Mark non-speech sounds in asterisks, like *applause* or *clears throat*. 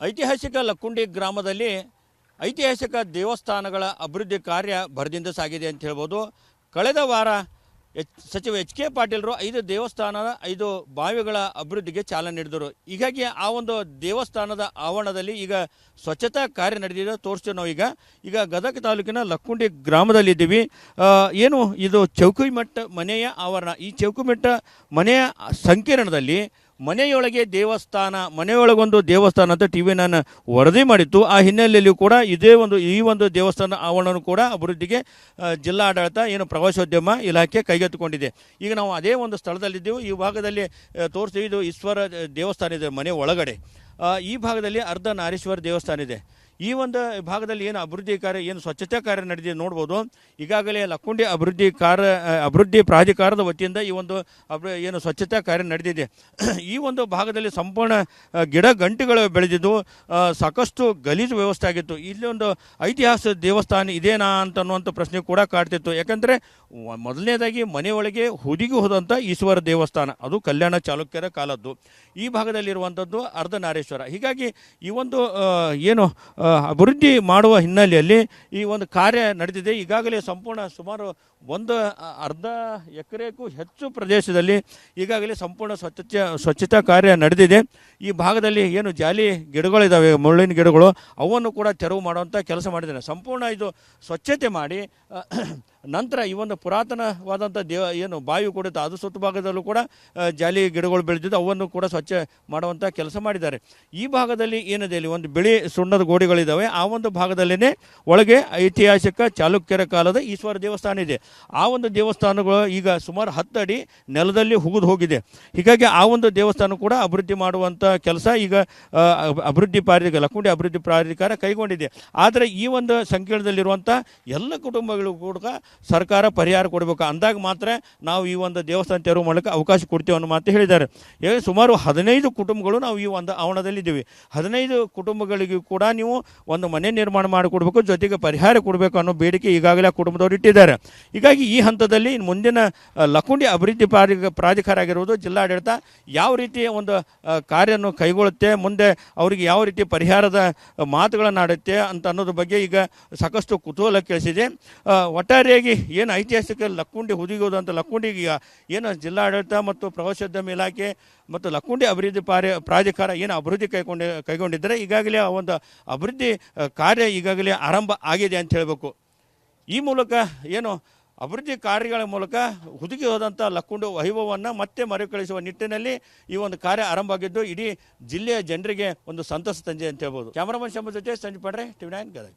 ಐತಿಹಾಸಿಕ ಲಕ್ಕುಂಡಿ ಗ್ರಾಮದಲ್ಲಿ ಐತಿಹಾಸಿಕ ದೇವಸ್ಥಾನಗಳ ಅಭಿವೃದ್ಧಿ ಕಾರ್ಯ ಭರದಿಂದ ಸಾಗಿದೆ ಅಂತ ಹೇಳ್ಬೋದು. ಕಳೆದ ವಾರ ಎಚ್, ಸಚಿವ ಎಚ್ ಕೆ ಪಾಟೀಲರು ಐದು ದೇವಸ್ಥಾನದ ಐದು ಬಾವಿಗಳ ಅಭಿವೃದ್ಧಿಗೆ ಚಾಲನೆ ನೀಡಿದರು. ಹೀಗಾಗಿ ಆ ಒಂದು ದೇವಸ್ಥಾನದ ಆವರಣದಲ್ಲಿ ಈಗ ಸ್ವಚ್ಛತಾ ಕಾರ್ಯ ನಡೆದಿದೆ ತೋರಿಸ್ತೀವಿ ನಾವು ಈಗ. ಈಗ ಗದಗ ತಾಲೂಕಿನ ಲಕ್ಕುಂಡಿ ಗ್ರಾಮದಲ್ಲಿದ್ದೀವಿ ಏನು, ಇದು ಚೌಕಿಮಟ್ಟ ಮನೆಯ ಆವರಣ. ಈ ಚೌಕಿಮಟ್ಟ ಮನೆಯ ಸಂಕೀರ್ಣದಲ್ಲಿ ಮನೆಯೊಳಗೆ ದೇವಸ್ಥಾನ, ಮನೆಯೊಳಗೊಂದು ದೇವಸ್ಥಾನ ಅಂತ ಟಿ ವಿ ನಾನು ವರದಿ ಮಾಡಿತ್ತು. ಆ ಹಿನ್ನೆಲೆಯಲ್ಲಿ ಕೂಡ ಇದೇ ಒಂದು, ಈ ಒಂದು ದೇವಸ್ಥಾನ ಆವರಣವನ್ನು ಕೂಡ ಅಭಿವೃದ್ಧಿಗೆ ಜಿಲ್ಲಾಡಳಿತ ಏನು ಪ್ರವಾಸೋದ್ಯಮ ಇಲಾಖೆ ಕೈಗೆತ್ತಿಕೊಂಡಿದೆ. ಈಗ ನಾವು ಅದೇ ಒಂದು ಸ್ಥಳದಲ್ಲಿದ್ದೆವು. ಈ ಭಾಗದಲ್ಲಿ ತೋರಿಸಿ ಇದು ಈಶ್ವರ ದೇವಸ್ಥಾನ ಇದೆ ಮನೆ ಒಳಗಡೆ. ಈ ಭಾಗದಲ್ಲಿ ಅರ್ಧ ನಾರೀಶ್ವರ ದೇವಸ್ಥಾನ ಇದೆ. ಈ ಒಂದು ಭಾಗದಲ್ಲಿ ಏನು ಅಭಿವೃದ್ಧಿ ಕಾರ್ಯ, ಏನು ಸ್ವಚ್ಛತಾ ಕಾರ್ಯ ನಡೆದಿದೆ ನೋಡ್ಬೋದು. ಈಗಾಗಲೇ ಲಕ್ಕುಂಡಿ ಅಭಿವೃದ್ಧಿ ಕಾರ್ಯ ಅಭಿವೃದ್ಧಿ ಪ್ರಾಧಿಕಾರದ ವತಿಯಿಂದ ಈ ಒಂದು ಏನು ಸ್ವಚ್ಛತಾ ಕಾರ್ಯ ನಡೆದಿದೆ. ಈ ಒಂದು ಭಾಗದಲ್ಲಿ ಸಂಪೂರ್ಣ ಗಿಡ ಗಂಟೆಗಳು ಬೆಳೆದಿದ್ದು ಸಾಕಷ್ಟು ಗಲೀಜು ವ್ಯವಸ್ಥೆ ಆಗಿತ್ತು. ಇಲ್ಲಿ ಒಂದು ಐತಿಹಾಸಿಕ ದೇವಸ್ಥಾನ ಇದೇನಾ ಅಂತ ಅನ್ನುವಂಥ ಪ್ರಶ್ನೆ ಕೂಡ ಕಾಡ್ತಿತ್ತು. ಯಾಕಂದರೆ ಮೊದಲನೇದಾಗಿ ಮನೆಯೊಳಗೆ ಹುದುಗಿ ಹೋದಂಥ ಈಶ್ವರ ದೇವಸ್ಥಾನ. ಅದು ಕಲ್ಯಾಣ ಚಾಲುಕ್ಯರ ಕಾಲದ್ದು. ಈ ಭಾಗದಲ್ಲಿರುವಂಥದ್ದು ಅರ್ಧನಾರೇಶ್ವರ. ಹೀಗಾಗಿ ಈ ಒಂದು ಏನು ಅಭಿವೃದ್ಧಿ ಮಾಡುವ ಹಿನ್ನೆಲೆಯಲ್ಲಿ ಈ ಒಂದು ಕಾರ್ಯ ನಡೆದಿದೆ. ಈಗಾಗಲೇ ಸಂಪೂರ್ಣ ಸುಮಾರು ಒಂದು ಅರ್ಧ ಎಕರೆಗೂ ಹೆಚ್ಚು ಪ್ರದೇಶದಲ್ಲಿ ಈಗಾಗಲೇ ಸಂಪೂರ್ಣ ಸ್ವಚ್ಛತೆ, ಸ್ವಚ್ಛತಾ ಕಾರ್ಯ ನಡೆದಿದೆ. ಈ ಭಾಗದಲ್ಲಿ ಏನು ಜಾಲಿ ಗಿಡಗಳಿದ್ದಾವೆ ಮುಳ್ಳಿನ ಗಿಡಗಳು, ಅವನ್ನು ಕೂಡ ತೆರವು ಮಾಡುವಂಥ ಕೆಲಸ ಮಾಡಿದ್ದಾರೆ. ಸಂಪೂರ್ಣ ಇದು ಸ್ವಚ್ಛತೆ ಮಾಡಿ *clears throat* ನಂತರ ಈ ಒಂದು ಪುರಾತನವಾದಂಥ ದೇವ, ಏನು ಬಾವಿ ಕೂಡ ಅದು ಸುತ್ತ ಭಾಗದಲ್ಲೂ ಕೂಡ ಜಾಲಿ ಗಿಡಗಳು ಬೆಳೆದಿದ್ದು, ಅವನ್ನು ಕೂಡ ಸ್ವಚ್ಛ ಮಾಡುವಂಥ ಕೆಲಸ ಮಾಡಿದ್ದಾರೆ. ಈ ಭಾಗದಲ್ಲಿ ಏನಿದೆ, ಇಲ್ಲಿ ಒಂದು ಬಿಳಿ ಸುಣ್ಣದ ಗೋಡೆಗಳಿದ್ದಾವೆ ಆ ಒಂದು ಭಾಗದಲ್ಲೇ ಒಳಗೆ ಐತಿಹಾಸಿಕ ಚಾಲುಕ್ಯರ ಕಾಲದ ಈಶ್ವರ ದೇವಸ್ಥಾನ ಇದೆ. ಆ ಒಂದು ದೇವಸ್ಥಾನಗಳು ಈಗ ಸುಮಾರು ಹತ್ತು ಅಡಿ ನೆಲದಲ್ಲಿ ಹುಗಿದು ಹೋಗಿದೆ. ಹೀಗಾಗಿ ಆ ಒಂದು ದೇವಸ್ಥಾನ ಕೂಡ ಅಭಿವೃದ್ಧಿ ಮಾಡುವಂಥ ಕೆಲಸ ಈಗ ಅಭಿವೃದ್ಧಿ ಪ್ರಾಧಿಕಾರ, ಲಕ್ಕುಂಡಿ ಅಭಿವೃದ್ಧಿ ಪ್ರಾಧಿಕಾರ ಕೈಗೊಂಡಿದೆ. ಆದರೆ ಈ ಒಂದು ಸಂಕೀರ್ಣದಲ್ಲಿರುವಂಥ ಎಲ್ಲ ಕುಟುಂಬಗಳಿಗೂ ಕೂಡ ಸರ್ಕಾರ ಪರಿಹಾರ ಕೊಡಬೇಕು. ಅಂದಾಗ ಮಾತ್ರ ನಾವು ಈ ಒಂದು ದೇವಸ್ಥಾನ ತೆರವು ಮಾಡಲಿಕ್ಕೆ ಅವಕಾಶ ಕೊಡ್ತೀವಿ ಅನ್ನೋ ಮಾತು ಹೇಳಿದ್ದಾರೆ. ಸುಮಾರು ಹದಿನೈದು ಕುಟುಂಬಗಳು ನಾವು ಈ ಒಂದು ಆವರಣದಲ್ಲಿದ್ದೀವಿ. ಹದಿನೈದು ಕುಟುಂಬಗಳಿಗೂ ಕೂಡ ನೀವು ಒಂದು ಮನೆ ನಿರ್ಮಾಣ ಮಾಡಿಕೊಡ್ಬೇಕು, ಜೊತೆಗೆ ಪರಿಹಾರ ಕೊಡಬೇಕು ಅನ್ನೋ ಬೇಡಿಕೆ ಈಗಾಗಲೇ ಕುಟುಂಬದವರು ಇಟ್ಟಿದ್ದಾರೆ. ಹೀಗಾಗಿ ಈ ಹಂತದಲ್ಲಿ ಮುಂದಿನ ಲಕುಂಡಿ ಅಭಿವೃದ್ಧಿ ಪ್ರಾಧಿ ಪ್ರಾಧಿಕಾರ ಆಗಿರುವುದು ಜಿಲ್ಲಾಡಳಿತ ಯಾವ ರೀತಿ ಒಂದು ಕಾರ್ಯವನ್ನು ಕೈಗೊಳ್ಳುತ್ತೆ, ಮುಂದೆ ಅವರಿಗೆ ಯಾವ ರೀತಿ ಪರಿಹಾರದ ಮಾತುಗಳನ್ನು ಆಡುತ್ತೆ ಅಂತ ಅನ್ನೋದ್ರ ಬಗ್ಗೆ ಈಗ ಸಾಕಷ್ಟು ಕುತೂಹಲ ಕೇಳಿಸಿದೆ ಒಟ್ಟಾರೆಯಾಗಿ ಏನು ಐತಿಹಾಸಿಕ ಲಕ್ಕುಂಡಿ ಅಂತ ಲಕ್ಕುಂಡಿಗೆ ಏನು ಜಿಲ್ಲಾಡಳಿತ ಮತ್ತು ಪ್ರವಾಸೋದ್ಯಮ ಇಲಾಖೆ ಮತ್ತು ಲಕ್ಕುಂಡಿ ಅಭಿವೃದ್ಧಿ ಪಾರಿ ಪ್ರಾಧಿಕಾರ ಏನು ಅಭಿವೃದ್ಧಿ ಕೈಗೊಂಡಿ ಕೈಗೊಂಡಿದ್ದರೆ ಈಗಾಗಲೇ ಆ ಒಂದು ಅಭಿವೃದ್ಧಿ ಕಾರ್ಯ ಈಗಾಗಲೇ ಆರಂಭ ಆಗಿದೆ ಅಂತ ಹೇಳಬೇಕು. ಈ ಮೂಲಕ ಏನು ಅಭಿವೃದ್ಧಿ ಕಾರ್ಯಗಳ ಮೂಲಕ ಹುದುಗಿ ಹೋದಂಥ ಲಕ್ಕುಂಡು ವೈಭವವನ್ನು ಮತ್ತೆ ಮರುಕಳಿಸುವ ನಿಟ್ಟಿನಲ್ಲಿ ಈ ಒಂದು ಕಾರ್ಯ ಆರಂಭ ಆಗಿದ್ದು ಇಡೀ ಜಿಲ್ಲೆಯ ಜನರಿಗೆ ಒಂದು ಸಂತಸ ತಂದೆ ಅಂತ ಹೇಳ್ಬೋದು. ಕ್ಯಾಮರಾಮನ್ ಶಂಭು ಜೊತೆ ಸಂಜೆ ಪಡ್ರೆ ಟಿವಿ ನೈನ್ ಗದಗ.